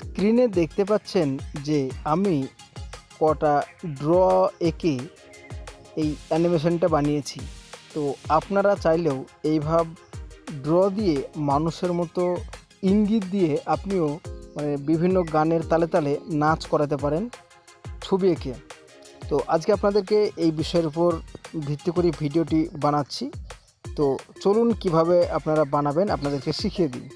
স্ক্রিনে দেখতে পাচ্ছেন যে আমি কটা ড্র এঁকে এই অ্যানিমেশনটা বানিয়েছি। তো আপনারা চাইলেও এইভাব ড্র দিয়ে মানুষের মতো ইঙ্গিত দিয়ে আপনিও মানে বিভিন্ন গানের তালে তালে নাচ করাতে পারেন ছবি এঁকে। তো আজকে আপনাদেরকে এই বিষয়ের উপর ভিত্তি করে ভিডিওটি বানাচ্ছি। তো চলুন কীভাবে আপনারা বানাবেন আপনাদেরকে শিখিয়ে দিই।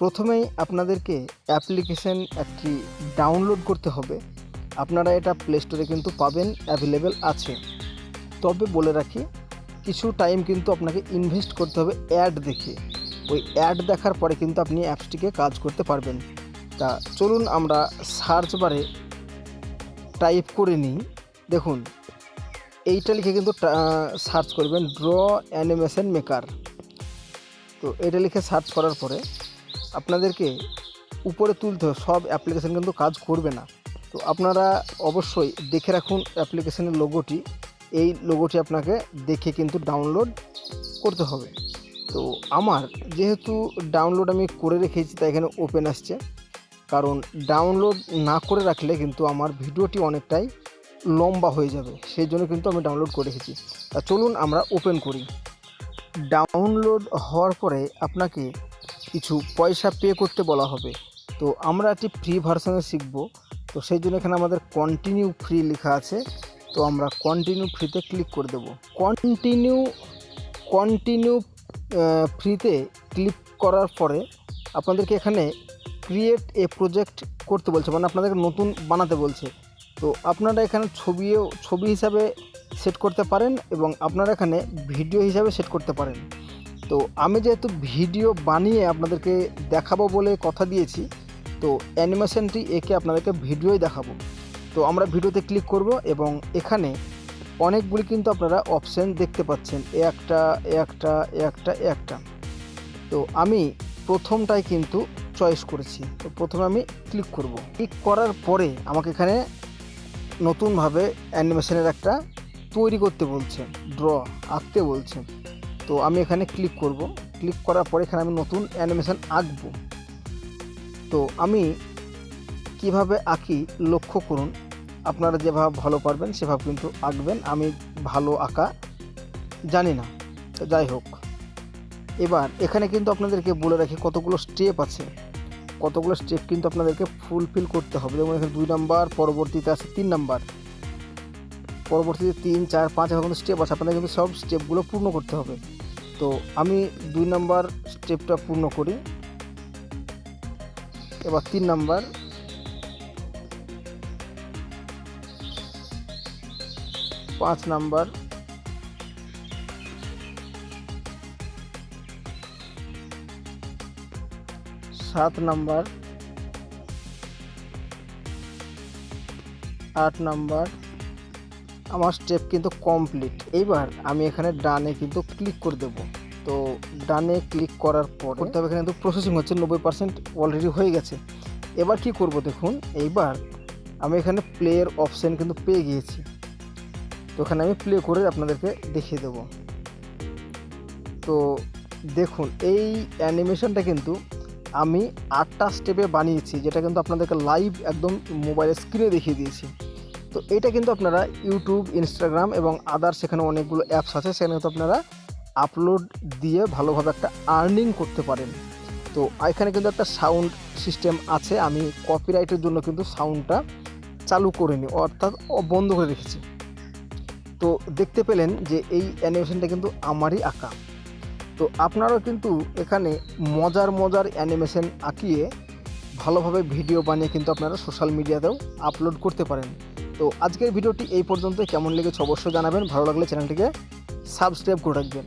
প্রথমেই আপনাদেরকে অ্যাপ্লিকেশন একটি ডাউনলোড করতে হবে। আপনারা এটা প্লে স্টোরে কিন্তু পাবেন অ্যাভেলেবেল আছে। তবে বলে রাখি, কিছু টাইম কিন্তু আপনাকে ইনভেস্ট করতে হবে অ্যাড দেখে। ওই অ্যাড দেখার পরে কিন্তু আপনি অ্যাপসটিকে কাজ করতে পারবেন। তা চলুন আমরা সার্চ বারে টাইপ করে নিই। দেখুন, এইটা লিখে কিন্তু সার্চ করবেন ড্র অ্যানিমেশন মেকার তো এটা লিখে সার্চ করার পরে আপনাদেরকে উপরে তুলতে সব অ্যাপ্লিকেশান কিন্তু কাজ করবে না। তো আপনারা অবশ্যই দেখে রাখুন অ্যাপ্লিকেশানের লোগোটি এই লোগোটি আপনাকে দেখে কিন্তু ডাউনলোড করতে হবে। তো আমার যেহেতু ডাউনলোড আমি করে রেখেছি, তাই এখানে ওপেন আসছে। কারণ ডাউনলোড না করে রাখলে কিন্তু আমার ভিডিওটি অনেকটাই লম্বা হয়ে যাবে। সেই জন্য কিন্তু আমি ডাউনলোড করে রেখেছি। তা চলুন আমরা ওপেন করি। ডাউনলোড হওয়ার পরে আপনাকে কিছু পয়সা পে করতে বলা হবে। তো আমরা একটি ফ্রি ভার্সনে শিখব। তো সেই জন্য এখানে আমাদের কন্টিনিউ ফ্রি লেখা আছে। তো আমরা কন্টিনিউ ফ্রিতে ক্লিক করে দেব। কন্টিনিউ কন্টিনিউ ফ্রিতে ক্লিক করার পরে আপনাদেরকে এখানে ক্রিয়েট এ প্রজেক্ট করতে বলছে মানে আপনাদেরকে নতুন বানাতে বলছে। তো আপনারা এখানে ছবিও, ছবি হিসাবে সেট করতে পারেন এবং আপনারা এখানে ভিডিও হিসাবে সেট করতে পারেন। তো আমি যেহেতু ভিডিও বানিয়ে আপনাদেরকে দেখাবো বলে কথা দিয়েছি, তো অ্যানিমেশনটি একে আপনাদেরকে ভিডিওই দেখাবো। তো আমরা ভিডিওতে ক্লিক করব এবং এখানে অনেকগুলি কিন্তু আপনারা অপশান দেখতে পাচ্ছেন একটা একটা একটা একটা। তো আমি প্রথমটাই কিন্তু চয়েস করেছি, তো প্রথমে আমি ক্লিক করব। ক্লিক করার পরে আমাকে এখানে নতুনভাবে অ্যানিমেশনের একটা তৈরি করতে বলছে, ড্র আঁকতে বলছে। তো আমি এখানে ক্লিক করব। ক্লিক করার পরে এখানে আমি নতুন অ্যানিমেশন আঁকবো। তো আমি কীভাবে আঁকি লক্ষ্য করুন। আপনারা যেভাবে ভালো পারবেন সেভাবে কিন্তু আঁকবেন। আমি ভালো আঁকা জানি না। তো যাই হোক। এবার এখানে কিন্তু আপনাদেরকে বলে রাখি কতগুলো স্টেপ আছে। কতগুলো স্টেপ কিন্তু আপনাদেরকে ফুলফিল করতে হবে। যেমন এখানে দুই নাম্বার পরবর্তীতে আছে তিন নাম্বার পরবর্তীতে তিন, চার, পাঁচ এখন কিন্তু স্টেপ আছে। আপনাদের কিন্তু সব স্টেপগুলো পূর্ণ করতে হবে। তো আমি দুই নাম্বার স্টেপটা পূর্ণ করি। এবার তিন নাম্বার পাঁচ নাম্বার সাত নাম্বার আট নাম্বার আমার স্টেপ কিন্তু কমপ্লিট এইবার আমি এখানে ডানে কিন্তু ক্লিক করে দেবো। তো ডানে ক্লিক করার পর হবে এখানে কিন্তু প্রসেসিং হচ্ছে, নব্বই পার্সেন্ট অলরেডি হয়ে গেছে। এবার কি করব দেখুন, এইবার আমি এখানে প্লেয়ের অপশান কিন্তু পেয়ে গিয়েছি। তো এখানে আমি প্লে করে আপনাদেরকে দেখিয়ে দেব। তো দেখুন, এই অ্যানিমেশনটা কিন্তু আমি আটটা স্টেপে বানিয়েছি, যেটা কিন্তু আপনাদেরকে লাইভ একদম মোবাইলের স্ক্রিনে দেখিয়ে দিয়েছি। তো এটা কিন্তু আপনারা ইউটিউব ইনস্টাগ্রাম এবং আদার সেখানে অনেকগুলো অ্যাপস আছে, সেখানে কিন্তু আপনারা আপলোড দিয়ে ভালোভাবে একটা আর্নিং করতে পারেন। তো এখানে কিন্তু একটা সাউন্ড সিস্টেম আছে, আমি কপিরাইটের জন্য কিন্তু সাউন্ডটা চালু করিনি অর্থাৎ বন্ধ করে রেখেছি। তো দেখতে পেলেন যে এই অ্যানিমেশনটা কিন্তু আমারই আঁকা। তো আপনারাও কিন্তু এখানে মজার মজার অ্যানিমেশন আঁকিয়ে ভালোভাবে ভিডিও বানিয়ে কিন্তু আপনারা সোশ্যাল মিডিয়াতেও আপলোড করতে পারেন। তো আজকের ভিডিওটি এই পর্যন্ত কেমন লেগেছে অবশ্যই জানাবেন। ভালো লাগলে চ্যানেলটিকে সাবস্ক্রাইব করে রাখবেন।